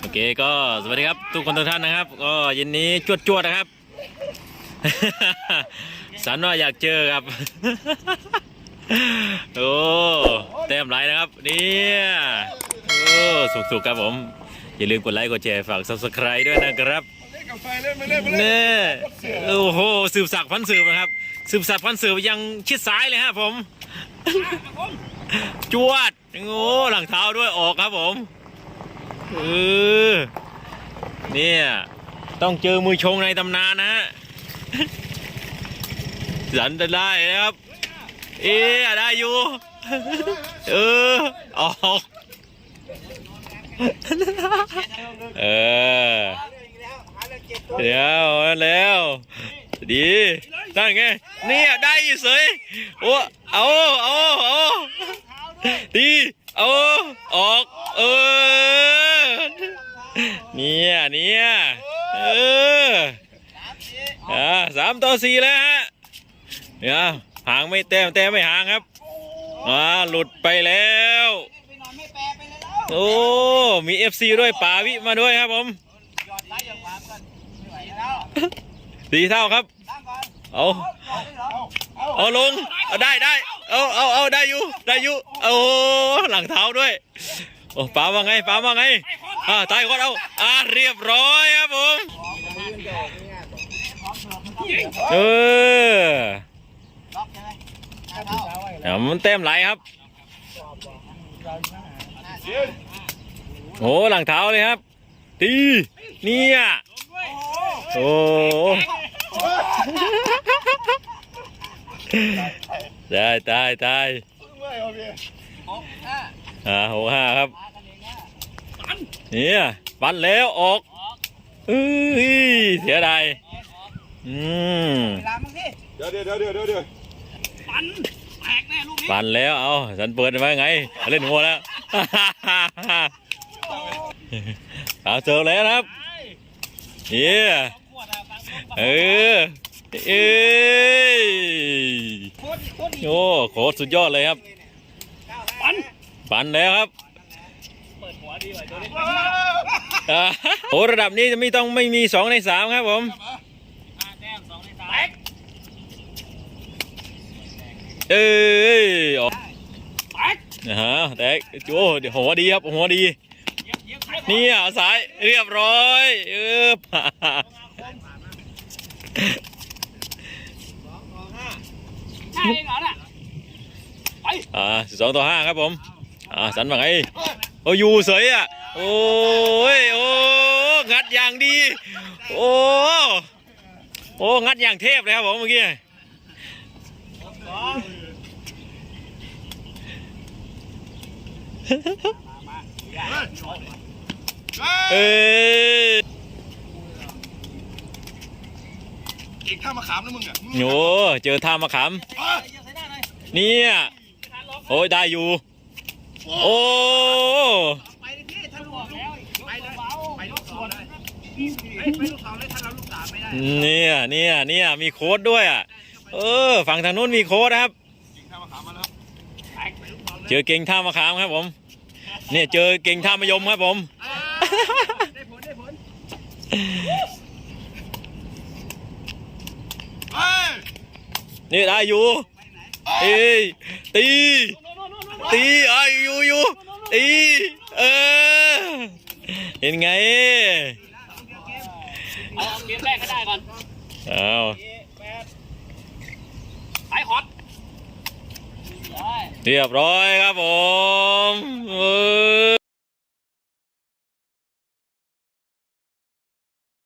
โอเคก็สวัสดีครับ ทุกคนทุกท่านนะครับ ก็เย็นนี้จวดจวดๆนะครับ สันว่าอยากเจอครับ โอ้เต็มไรนะครับเนี่ยโอ้สุกๆครับผม อย่าลืมกดไลค์กดแชร์ฝาก subscribe ด้วยนะครับเนี่ยโอ้โหสืบสักพันสืบนะครับ สืบสักพันสืบยังชิดซ้ายเลยฮะผมจวด โอ้หลังเท้าด้วยออกครับผม เออเนี่ยต้องเจอมือชงในตำนานนะฮะสันจะได้นะครับ เอ๊ะได้อยู่ เออ ออก เออเดี๋ยวแล้วดีนั่นไงเนี่ยได้อยู่เสยโอ้เอาเอาเอาดีเอาออก เออเนี่ยเนี่ยเออ อ่าสามต่อสี่แล้วฮะเนี่ยห่างไม่แต้มแต้มไม่ห่างครับอ่าหลุดไปแล้วโอ้มี FC ด้วยป่าวิมาด้วยครับผมสีเท่าครับเอาเอาลงเอาได้ได้เอาเอาเอาได้อยู่ได้อยู่โอ้หลังเท้าด้วยโอ้ป้าว่าไงป้าว่าไงอ่าตายคนเอาอ่าเรียบร้อยครับผม เออเดี๋ยวมันเต็มไหลครับ โอ้หลังเท้าเลยครับ ตีเนี่ยโอ้ตายตายตายอ่าหกห้าครับเนี่ยปันแล้วออกเอ้ยเสียดาย อืมเดี๋ยวเดี๋ยวเดี๋ยวเดี๋ยวเดี๋ยวปันแล้วเอาฉันเปิดไว้ไง เล่นหัวแล้ว เอาเจอแล้วนะครับ เย้เออเอ้ยโอ้โคตรสุดยอดเลยครับ ปันปันแล้วครับอ่าโอ้ระดับนี้จะไม่ต้องไม่มีสองในสามครับผม เอ้ยออกนะฮะแตกโอ้เดี๋ยวหัวดีครับหัวดีนี่อะสายเรียบร้อยเออผ่าใช่เหรอน่ะอ่าสองต่อห้าครับผมอ่าสันว่าไงโอ้อยู่เสยอะโอ้ยโอ้งัดอย่างดี โอ้โอ้งัดอย่างเทพเลยครับผมเมื่อกี้ เอ้ยอีกท่ามาขามนะมึงอะโหเจอท่ามะขามเนี่ยโอ้ยได้อยู่ โอ้ไปเลยพี่ท่านบอกแล้วไปเลยไปลูกสวนไปลูกสาวเลยท่านเราลูกสาวไม่ได้เนี่ยเนี่ยเนี่ยมีโค้ดด้วยอะเออฝั่งทางนู้นมีโค้ดนะครับ เจอเก่งท่ามะขามครับผม เนี่ยเจอเก่งท่ามะยมครับผม ได้ผลได้ผลเฮ้ยนี่ได้อยู่เอ้ยตีตีไอ้ยอยู่อยู่ตีเออเห็นไงเอาเกมแรกก็ได้ก่อนเอาสายฮอต เรียบร้อยครับผมเอ้